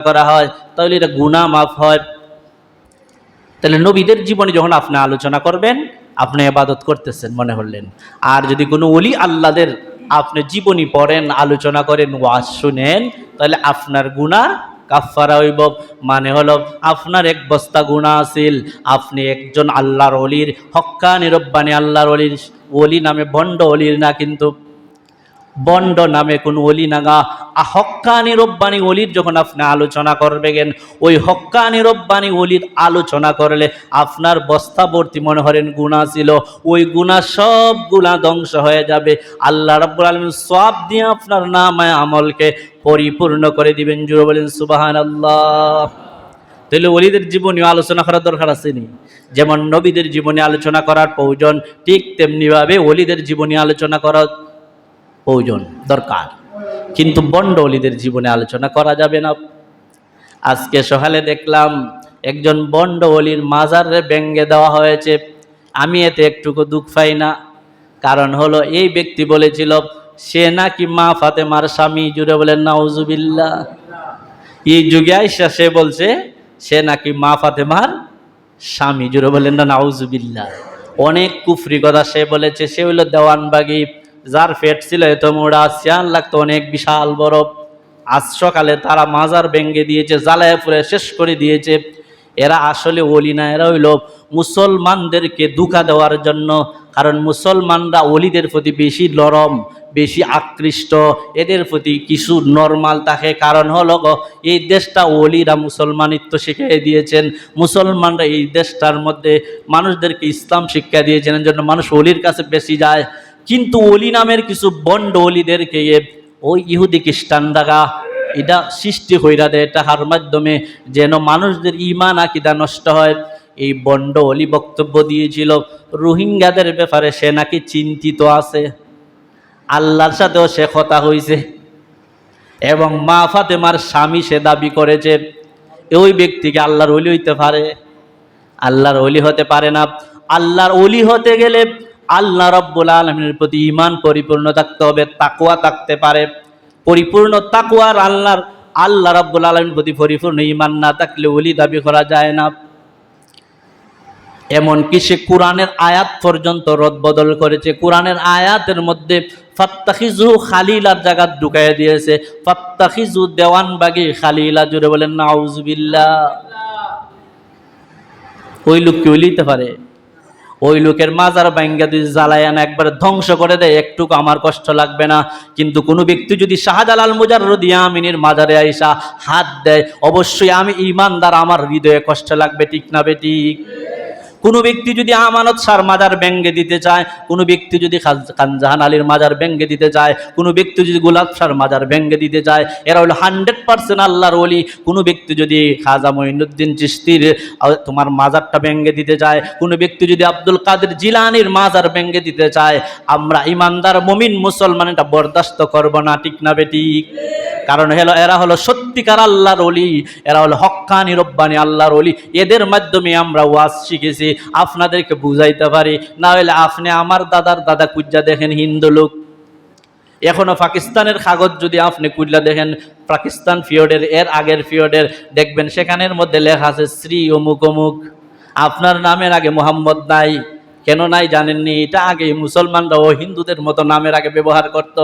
করা হয়, তাহলে এটা গুণা মাফ হয়। তাহলে নবীদের জীবনে যখন আপনি আলোচনা করবেন, আপনি এবাদত করতেছেন মনে হলেন। আর যদি কোনো অলি আল্লাদের আপনি জীবনী পড়েন, আলোচনা করেন, ওয়াজ শুনেন, তাহলে আপনার গুণা কাফারা হইব। মানে হলো, আপনার এক বস্তা গুণা আছিল। আপনি একজন আল্লাহর অলির হক্কা নিরব্বানি আল্লাহর অলির অলি নামে বন্ড অলির না কিন্তু বন্ড নামে কোন অলি নাগা হক্কানি রব্বানি অলির যখন আপনি আলোচনা করবেন, ওই হক্কানি রব্বানি অলির আলোচনা করলে আপনার বস্তাবর্তী মনে হরেন গুণা ছিল। ওই গুণা সব গুণা ধ্বংস হয়ে যাবে। আল্লাহ রাব্বুল আলমিন সব দিয়ে আপনার নামায় আমলকে পরিপূর্ণ করে দিবেন। জুড়ে বলেন সুবাহান আল্লাহ তাহলে অলিদের জীবনীয় আলোচনা করার দরকার আসেনি যেমন নবীদের জীবনী আলোচনা করার প্রয়োজন, ঠিক তেমনিভাবে অলিদের জীবনী আলোচনা করা প্রয়োজন, দরকার। কিন্তু বন্ড অলিদের জীবনে আলোচনা করা যাবে না। আজকে সকালে দেখলাম, একজন বন্ড অলির মাজারে ব্যঙ্গে দেওয়া হয়েছে। আমি এতে একটুকু দুঃখ পাই না। কারণ হলো, এই ব্যক্তি বলেছিল, সে নাকি মা ফাতেমার স্বামী। জুড়ে বলেন নাউজুবিল্লা এই যুগে আইসা সে বলছে, সে নাকি মা ফাতেমার স্বামী। জুড়ে বলেন না নাউজুবিল্লা অনেক কুফরি কথা সে বলেছে। সে হইল দেওয়ানবাগি। যার পেট ছিল এত মোড়া সিয়ান লাগতো অনেক বিশাল বরফ আজ সকালে তারা মাজার ভেঙ্গে দিয়েছে জ্বালায় পুরে শেষ করে দিয়েছে। এরা আসলে ওলি না, এরা হইল মুসলমানদেরকে দুঃখা দেওয়ার জন্য, কারণ মুসলমানরা অলিদের প্রতি বেশি নরম, বেশি আকৃষ্ট। এদের প্রতি কিছু নর্মাল থাকে, কারণ হলো এই দেশটা অলিরা মুসলমানিত্ব শিখিয়ে দিয়েছেন। মুসলমানরা এই দেশটার মধ্যে মানুষদেরকে ইসলাম শিক্ষা দিয়েছেন জন্য মানুষ অলির কাছে বেশি যায়। কিন্তু অলি নামের কিছু বন্ড অলিদেরকে ওই ইহুদি খ্রিস্টান দাগা এটা সৃষ্টি হইরা দেয়। তাহার মাধ্যমে যেন মানুষদের ইমান আকিদা নষ্ট হয়। এই বন্ড অলি বক্তব্য দিয়েছিল। রোহিঙ্গাদের ব্যাপারে সে নাকি চিন্তিত আছে। আল্লাহর সাথেও সে কথা হয়েছে এবং মা ফাতেমার স্বামী সে দাবি করেছে, ওই ব্যক্তিকে আল্লাহর অলি হইতে পারে। আল্লাহর অলি হতে পারে না। আল্লাহর অলি হতে গেলে আল্লাহ রব্বুল আলমিনের প্রতি ইমান পরিপূর্ণ থাকতে হবে তাকুয়া থাকতে পারে। পরিপূর্ণ তাকুয়ার আল্লাহর, আল্লাহ রব্বুল আলমীর প্রতি পরিপূর্ণ ইমান না থাকলে অলি দাবি করা যায় না। এমনকি সে কোরআনের আয়াত পর্যন্ত রদবদল করেছে। কোরআনের আয়াতের মধ্যে ফাত্তাখিজু খালিলার জায়গা ঢুকাই দিয়েছে। ফাত্তাখিজু দেওয়ানবাগি খালিলা জুড়ে বলেন, নাউজুবিল্লাহ। ওই লোক কি লিতে পারে। ওই লোকের মাজার ব্যাঙ্গা যদি জ্বালায়ান একবার ধ্বংস করে দেয়, একটুকু আমার কষ্ট লাগবে না। কিন্তু কোনো ব্যক্তি যদি শাহজালাল মুজার আমিনীর মাজারে আইসা হাত দেয়, অবশ্যই আমি ইমানদার আমার হৃদয়ে কষ্ট লাগবে, ঠিক না বেঠিক কোনো ব্যক্তি যদি আমানত সার মাজার ব্যঙ্গে দিতে চায়, কোনো ব্যক্তি যদি খানজাহান আলীর মাজার ব্যঙ্গে দিতে চায়, কোনো ব্যক্তি যদি গোলাপ সার মাজার ব্যঙ্গে দিতে চায়, এরা হলো হান্ড্রেড পার্সেন্ট আল্লাহর ওলি। কোনো ব্যক্তি যদি খাজা মঈনুদ্দিন চিস্তির তোমার মাজারটা ব্যঙ্গে দিতে চায়, কোনো ব্যক্তি যদি আব্দুল কাদের জিলানির মাজার ব্যঙ্গে দিতে চায়, আমরা ইমানদার, মমিন, মুসলমান এটা বরদাস্ত করব না, ঠিক না বেঠিক কারণ হলো, এরা হলো সত্যিকার আল্লাহর অলি এরা হলো হক্কানি রব্বানি আল্লাহর অলি এদের মাধ্যমে আমরা ওয়াজ শিখেছি, আপনাদেরকে বুঝাইতে পারি। না হলে আপনি আমার দাদার দাদা কুজ্জা দেখেন, হিন্দু লোক। এখনও পাকিস্তানের কাগজ যদি আপনি কুইল্লা দেখেন, পাকিস্তান ফিওডের এর আগের ফিওডের দেখবেন সেখানের মধ্যে লেখা আছে, শ্রী অমুক অমুক। আপনার নামের আগে মোহাম্মদ নাই, কেন নাই জানেননি? এটা আগে মুসলমানরা ও হিন্দুদের মতো নামের আগে ব্যবহার করত।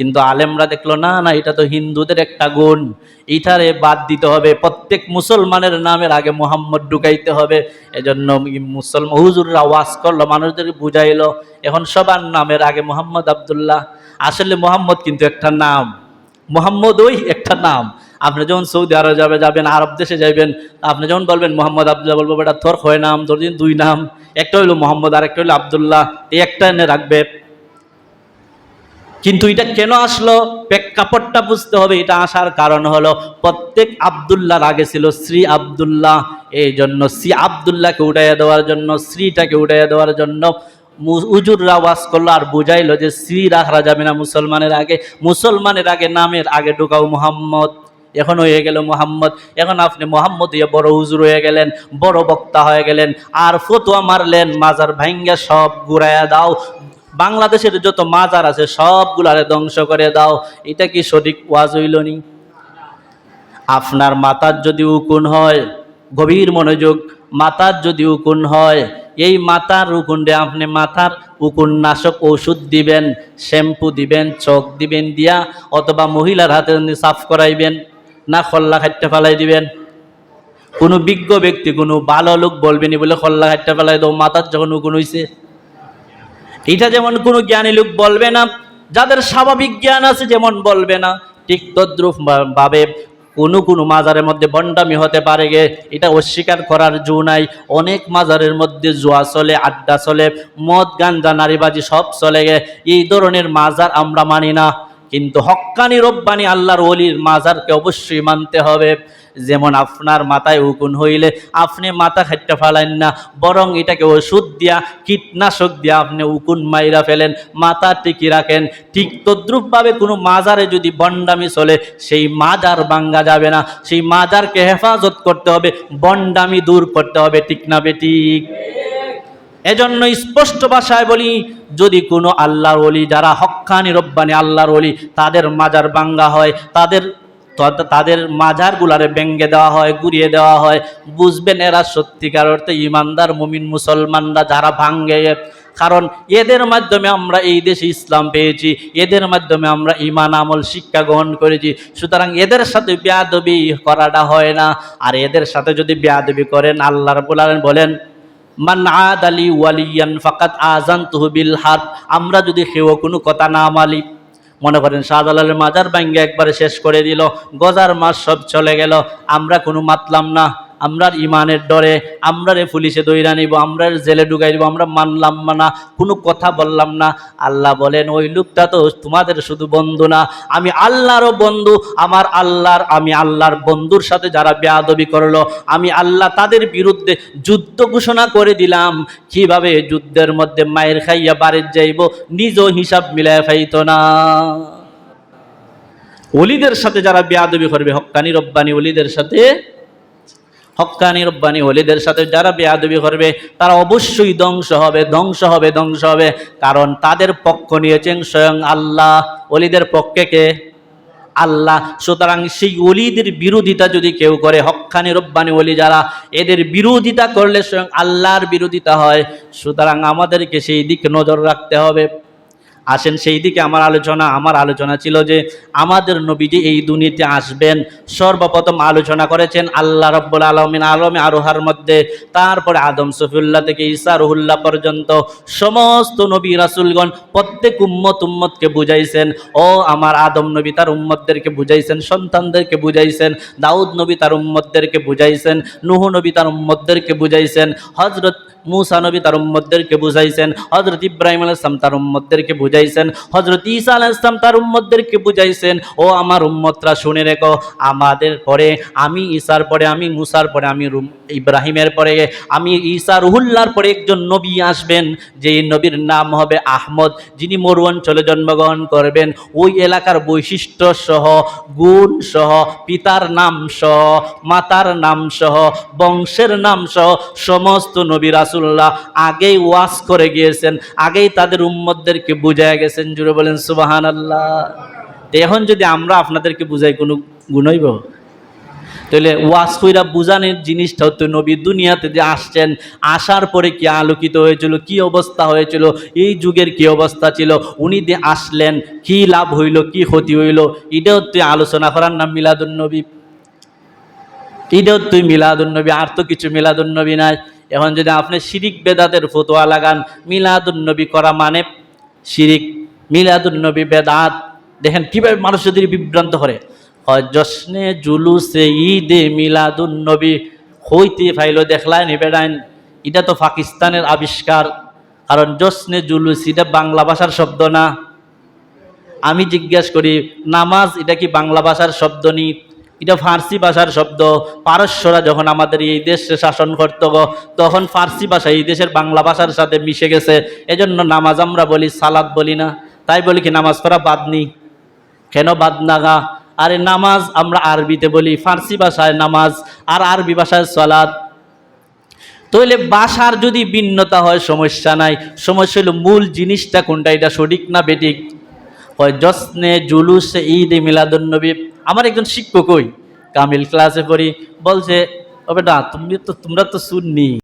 কিন্তু আলেমরা দেখল, না না, এটা তো হিন্দুদের একটা গুণ। এইটারে বাদ দিতে হবে। প্রত্যেক মুসলমানের নামের আগে মোহাম্মদ ঢুকাইতে হবে। এজন্য মুসলমান হুজুররা ওয়াজ করল, মানুষদেরকে বুঝাইলো, এখন সবার নামের আগে মোহাম্মদ আবদুল্লাহ। আসলে মোহাম্মদ কিন্তু একটা নাম। মোহাম্মদ ওই একটা নাম। আপনি যখন সৌদি আরব যাবে, যাবেন, আরব দেশে যাবেন আপনি যখন বলবেন, মোহাম্মদ আবদুল্লাহ, বলব, বেটা, তোর হয় নাম, তোর দুই নাম। একটা হইল মোহাম্মদ আর একটা হইল আবদুল্লাহ। এই একটা এনে রাখবে। কিন্তু এটা কেন আসলো? প্রেক্ষাপটটা বুঝতে হবে। এটা আসার কারণ হলো, প্রত্যেক আবদুল্লাহর আগে ছিল শ্রী আবদুল্লাহ। এই জন্য শ্রী আবদুল্লাহকে উঠাইয়া দেওয়ার জন্য, শ্রীটাকে উঠাইয়া দেওয়ার জন্য উজুররা ওয়াজ করল আর বুঝাইলো যে শ্রী রাখা যাবে না মুসলমানের আগে। মুসলমানের আগে নামের আগে ঢুকাও মুহাম্মদ। এখন হয়ে গেল মোহাম্মদ। এখন আপনি মোহাম্মদ হয়ে বড় হুজুর হয়ে গেলেন, বড় বক্তা হয়ে গেলেন। আর ফতুয়া মারলেন, মাজার ভাঙ্গা সব ঘুরাইয়া দাও। বাংলাদেশের যত মাজার আছে সবগুলারে ধ্বংস করে দাও। এটা কি সঠিক ওয়াজ হইল নি? আপনার মাথার যদি উকুন হয়, গভীর মনোযোগ মাথার যদি উকুন হয়, এই মাথার উকুনে আপনি মাথার উকুন নাশক ওষুধ দিবেন, শ্যাম্পু দিবেন, চোখ দিবেন দিয়া, অথবা মহিলার হাতে সাফ করাইবেন, না খল্লা খাইতে ফেলাই দিবেন। কোনো বিজ্ঞ ব্যক্তি, কোনো ভালো লোক বলবেনি বলে খল্লা খাইতে ফেলাই দাও মাথার যখন উকুন হইছে এটা যেমন কোনো জ্ঞানী লোক বলবে না, যাদের স্বাভাবিক জ্ঞান আছে যেমন বলবে না, ঠিক তদ্রুপ ভাবে কোনো কোনো মাজারের মধ্যে বন্ডামি হতে পারে গে। এটা অস্বীকার করার জো নাই। অনেক মাজারের মধ্যে জোয়া চলে, আড্ডা চলে, মদ, গাঞ্জা, নারীবাজি সব চলে গে। এই ধরনের মাজার আমরা মানি না। কিন্তু হক্কানি রব্বানি আল্লাহর অলির মাজারকে অবশ্যই মানতে হবে। যেমন আপনার মাথায় উকুন হইলে আপনি মাথা খাইতে ফেলেন না, বরং এটাকে ওষুধ দিয়া, কীটনাশক দিয়া আপনি উকুন মাইরা ফেলেন, মাথা টিকি রাখেন। ঠিক তদ্রুপভাবে কোনো মাজারে যদি বন্ডামি চলে, সেই মাজার ভাঙ্গা যাবে না। সেই মাজারকে হেফাজত করতে হবে, বন্ডামি দূর করতে হবে। ঠিক না বেঠিক এজন্য স্পষ্ট ভাষায় বলি, যদি কোনো আল্লাহর অলি যারা হক্কানি রব্বানি আল্লাহর অলি তাদের মাজার বাঙ্গা হয়, তাদের তাদের মাজারগুলারে ব্যঙ্গে দেওয়া হয়, গুড়িয়ে দেওয়া হয়, বুঝবেন এরা সত্যিকার অর্থে ইমানদার, মুমিন, মুসলমানরা যারা ভাঙ্গে। কারণ এদের মাধ্যমে আমরা এই দেশে ইসলাম পেয়েছি, এদের মাধ্যমে আমরা ইমান আমল, শিক্ষা গ্রহণ করেছি। সুতরাং এদের সাথে বেয়াদবি করাটা হয় না। আর এদের সাথে যদি বেয়াদবি করেন, আল্লাহ বলেন মান আদ ওয়ালিয়ান ফাকাত আজান তহবিল হাত আমরা যদি সেও কোনো কথা না মালি, মনে করেন শাহজালালের মাজার ব্যাঙ্গে একবারে শেষ করে দিল, গজার মাস সব চলে গেল, আমরা কোনো মাতলাম না। আমরা ইমানের ডরে আমরা রে পুলিশে দইরা নিব আমরা জেলে ঢুকাই দিব, আমরা মানলাম না কোনো কথা বললাম না। আল্লাহ বলেন, ওই লোকটা তো তোমাদের শুধু বন্ধু না, আমি আল্লাহরও বন্ধু, আমার আল্লাহর, আমি আল্লাহর বন্ধুর সাথে যারা বেয়াদবি করল, আমি আল্লাহ তাদের বিরুদ্ধে যুদ্ধ ঘোষণা করে দিলাম। কীভাবে যুদ্ধের মধ্যে মায়ের খাইয়া বাড়ির যাইব নিজ হিসাব মিলায় ফাইত না। অলিদের সাথে যারা বেয়াদবি করবে হক্কানি রব্বানি অলিদের সাথে হক্কানি রব্বানি অলিদের সাথে যারা বেয়াদবি করবে, তারা অবশ্যই ধ্বংস হবে ধ্বংস হবে ধ্বংস হবে। কারণ তাদের পক্ষ নিয়েছেন স্বয়ং আল্লাহ। অলিদের পক্ষে কে? আল্লাহ। সুতরাং সেই অলিদের বিরোধিতা যদি কেউ করে হক্কানি রব্বানি অলি যারা, এদের বিরোধিতা করলে স্বয়ং আল্লাহর বিরোধিতা হয়। সুতরাং আমাদেরকে সেই দিক নজর রাখতে হবে। আসেন, সেই দিকে আমার আলোচনা আমার আলোচনা ছিল যে আমাদের নবীজি এই দুনিয়াতে আসবেন। সর্বপ্রথম আলোচনা করেছেন আল্লাহ রব্বুল আলমিন, আলমে আরোহার মধ্যে। তারপরে আদম সফিউল্লাহ থেকে ঈসা রহুল্লাহ পর্যন্ত সমস্ত নবী রাসুলগণ প্রত্যেক উম্মত উম্মতকে বুঝাইছেন। ও আমার আদম নবী তার উম্মতদেরকে বুঝাইছেন, সন্তানদেরকে বুঝাইছেন, দাউদ নবী তার উম্মতদেরকে বুঝাইছেন, নুহ নবী তার উম্মতদেরকে বুঝাইছেন হজরত মুসা নবী তার উম্মতদেরকে বুঝাইছেন হজরত ইব্রাহিম আল ইসলাম তার উম্মতদেরকে বুঝাইছেন? হজরত ঈসা আল ইসলাম তার উম্মতদেরকে বুঝাইছেন, ও আমার উম্মতরা, শুনে রেখো, আমাদের পরে, আমি ঈসার পরে, আমি মুসার পরে, আমি ইব্রাহিমের পরে, আমি ঈসা রুহুল্লার পরে একজন নবী আসবেন, যেই নবীর নাম হবে আহমদ, যিনি মরু অঞ্চলে জন্মগ্রহণ করবেন। ওই এলাকার বৈশিষ্ট্য সহ, গুণ সহ, পিতার নাম সহ, মাতার নাম সহ, বংশের নাম সহ, সমস্ত নবী রাসুল্লাহ আগেই ওয়াজ করে গিয়েছেন, আগেই তাদের উম্মতদেরকে বুঝায় গেছেন, জুড়ে বলেন সুবাহান আল্লাহ এখন যদি আমরা আপনাদেরকে বুঝাই, কোনো গুণইব তাহলে ওয়াজ কইরা বুঝানোর জিনিসটা হতো নবী দুনিয়াতে যে আসছেন, আসার পরে কি আলোকিত হয়েছিল, কি অবস্থা হয়েছিল, এই যুগের কি অবস্থা ছিল, উনি যে আসলেন, কি লাভ হইল, কি ক্ষতি হইল, এটাও তুই আলোচনা করার নাম মিলাদুন নবী। এটাও তুই মিলাদুন নবী, আর তো কিছু মিলাদুন নবী নাই। এখন যদি আপনি শিরিক বেদাতের ফতোয়া লাগান, মিলাদুন নবী করা মানে শিরিক, মিলাদুন নবী, বেদাত। দেখেন কীভাবে মানুষ যদি বিভ্রান্ত করে। জশ্নে জুলুসে ঈদে মিলাদুন নবী হইতে ফাইল দেখলাই নি বেড়াইন। এটা তো পাকিস্তানের আবিষ্কার। কারণ জশ্নে জুলুস, এটা বাংলা ভাষার শব্দ না। আমি জিজ্ঞেস করি, নামাজ এটা কি বাংলা ভাষার শব্দ নি? এটা ফার্সি ভাষার শব্দ। পারস্যরা যখন আমাদের এই দেশে শাসন করতো গো, তখন ফার্সি ভাষা এই দেশের বাংলা ভাষার সাথে মিশে গেছে। এজন্য নামাজ আমরা বলি সালাদ বলি না। তাই বলি কি নামাজ পড়া বাদ নি কেন বাদ নাগা আরে নামাজ আমরা আরবিতে বলি ফার্সি ভাষায় নামাজ আর আরবি ভাষায় সালাদ। তাহলে বাসার যদি ভিন্নতা হয় সমস্যা নাই। সমস্যা হলো মূল জিনিসটা কোনটা এটা সঠিক না বেঠিক? হয় জশ্নে জুলুসে ঈদ মিলাদুন্নবী আমার একজন শিক্ষক ওই। কামিল ক্লাসে পড়ি, বলছে, ও বেটা, তুমি তো, তোমরা তো শুননি